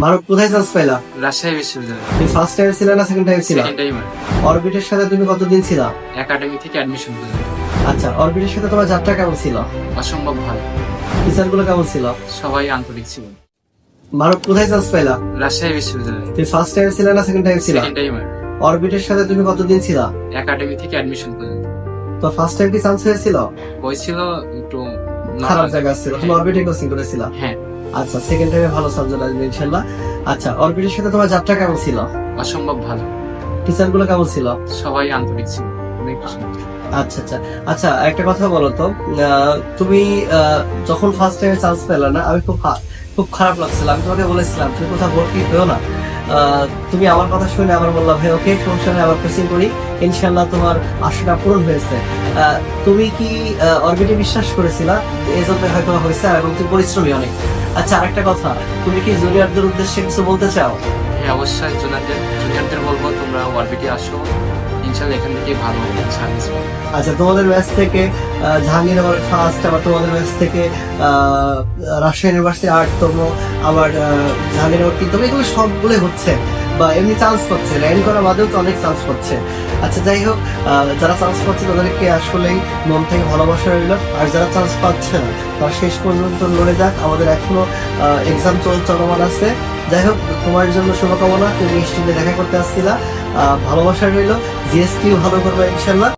মানব কোথায় চান্স পাইলা? রাজশাহী বিশ্ববিদ্যালয়। তুমি ফার্স্ট টাইম ছিল না সেকেন্ড টাইম ছিল? সেকেন্ড অরবিটের সাথে তুমি কতদিন ছিল? একাডেমি থেকে অ্যাডমিশন করলাম আচ্ছা অরবিটের সাথে তোমার যাত্রা কেমন ছিল? অসম্ভব ভালো। টিচারগুলো কেমন ছিল? সবাই আন্তরিক ছিল। মানব কোথায় চান্স পাইলা? রাজশাহী বিশ্ববিদ্যালয়। তুমি ফার্স্ট টাইম ছিল না সেকেন্ড টাইম ছিল? সেকেন্ড অরবিটের সাথে তুমি কতদিন ছিল? একাডেমি থেকে অ্যাডমিশন করলাম তো ফার্স্ট টাইম কি চান্স হয়েছিল? হয়েছিল একটু খারাপ জায়গা ছিল। তুমি অরবিটে কোচিং করেছিল? হ্যাঁ। আচ্ছা সেকেন্ড টাইমে ভালো সাবজেক্ট আসবে ইনশাল্লাহ আচ্ছা অরবিটের সাথে তোমার যাত্রা কেমন ছিল? অসম্ভব ভালো। টিচারগুলো কেমন ছিল? সবাই আন্তরিক ছিল। আচ্ছা আচ্ছা আচ্ছা। একটা কথা বলো তো। তুমি যখন ফার্স্ট টাইমে চান্স পেলে না আমি খুব খুব খারাপ লাগছিল। আমি তোমাকে বলেছিলাম তুমি কোথাও ভর্তি হয়েও না। তুমি আমার কথা শুনে আবার বললাম ভাই ওকে সমস্যা নেই আবার কোচিং করি। ইনশাল্লাহ তোমার আশাটা পূরণ হয়েছে। তুমি কি অরবিটে বিশ্বাস করেছিলা? এই জন্য হয়তো হয়েছে এবং তুমি পরিশ্রমী অনেক। আচ্ছা আরেকটা কথা। তুমি কি জুনিয়রদের উদ্দেশ্যে কিছু বলতে চাও? হ্যাঁ অবশ্যই জুনিয়রদের জুনিয়রদের বলব তোমরা ওয়ারবিটি আসো। ইনশাআল্লাহ এখান থেকে ভালো সার্ভিস পাবে আচ্ছা তোমাদের ব্যাচ থেকে আহ, জাহাঙ্গীর আবার ফার্স্ট আবার তোমাদের ব্যাচ থেকে রাজশাহী ইউনিভার্সিটি আটতম আবার আহ, জাহাঙ্গীর আবার তিনতম এগুলো সবগুলোই হচ্ছে। বা এমনি চান্স পাচ্ছে র্যাঙ্ক করা বাদেও তো অনেক চান্স পাচ্ছে। আচ্ছা যাই হোক যারা চান্স পাচ্ছে তাদেরকে আসলেই মন থেকে ভালোবাসা রইল। আর যারা চান্স পাচ্ছে না, তারা শেষ পর্যন্ত লড়ে যাক। আমাদের এখনও এক্সাম চল চলমান আছে। যাই হোক, তোমার জন্য শুভকামনা। তুমি স্টুডেন্টে দেখা করতে আসছিলা। ভালোবাসা রইল। জিএসটিও ভালো করবে ইনশাল্লাহ